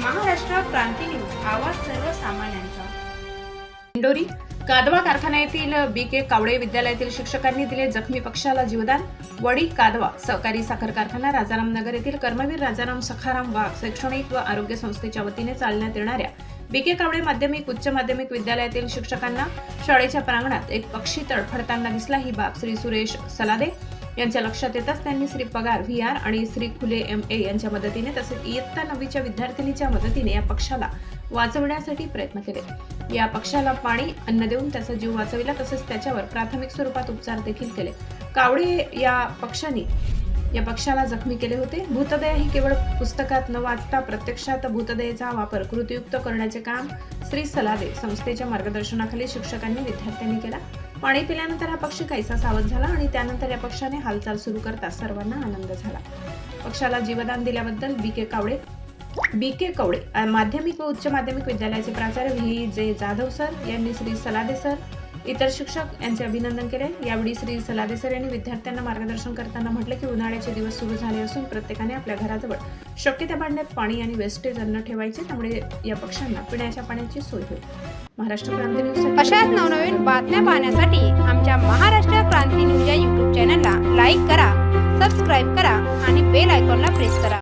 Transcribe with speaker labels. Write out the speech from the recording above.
Speaker 1: क्रांती news आवाज सर्वसामान्यांचा.
Speaker 2: इंडोरी कादवा कारखाना येथील बी के कावडे विद्यालयातील शिक्षकांनी दिले जखमी पक्षाला जीवदान. वडी कादवा सहकारी साखर कारखाना राजाराम नगर येथील कर्मवीर राजाराम सखाराम वाघ शैक्षणिक व आरोग्य संस्थेच्या वतीने चालण्यात येणाऱ्या बी के कावडे माध्यमिक उच्च माध्यमिक विद्यालयातील शिक्षकांना शाळेच्या प्रांगणात एक पक्षी तडफडताना दिसला. ही बाब श्री सुरेश सलादे यांच्या लक्षात येताच त्यांनी श्री पगार व्ही आर आणि श्री खुले एम ए यांच्या मदतीने तसेच इयत्ता नववीच्या विद्यार्थिनीच्या मदतीने या पक्षाला वाचवण्यासाठी प्रयत्न केले. या पक्षाला पाणी अन्न देऊन त्याचा जीव वाचविला तसेच त्याच्यावर प्राथमिक स्वरूपात उपचार देखील केले. कावडे या पक्षाने या पक्षाला जखमी केले होते. भूतदया ही केवळ पुस्तकात न वाचता प्रत्यक्षात भूतदयेचा वापर कृतीयुक्त करण्याचे काम श्री सलादे संस्थेच्या मार्गदर्शनाखाली शिक्षकांनी विद्यार्थ्यांनी केला. पाणी पिल्यानंतर हा पक्षी काहीसा सावध झाला आणि त्यानंतर या पक्षाने हालचाल सुरू करता सर्वांना आनंद झाला. पक्षाला जीवदान दिल्याबद्दल बी के कावडे बी के कवडे माध्यमिक व उच्च माध्यमिक विद्यालयाचे प्राचार्य व्ही जे जाधव सर यांनी श्री सलादे सर इतर शिक्षक यांचे अभिनंदन केले. यावेळी श्री सलादे सर यांनी विद्यार्थ्यांना मार्गदर्शन करताना म्हटले की उन्हाळ्याचे दिवस सुरू झाले असून प्रत्येकाने आपल्या घराजवळ शक्य त्या भांड्यात पाणी आणि वेस्टेज अन्न ठेवायचे. त्यामुळे या पक्ष्यांना पिण्याच्या पाण्याची सोय होईल. महाराष्ट्र क्रांती न्यूज
Speaker 3: अशाच नवनवीन बातम्या पाहण्यासाठी आमच्या महाराष्ट्र क्रांती न्यूज या युट्यूब चॅनलला लाईक करा सबस्क्राईब करा आणि बेल आयकॉनला प्रेस करा.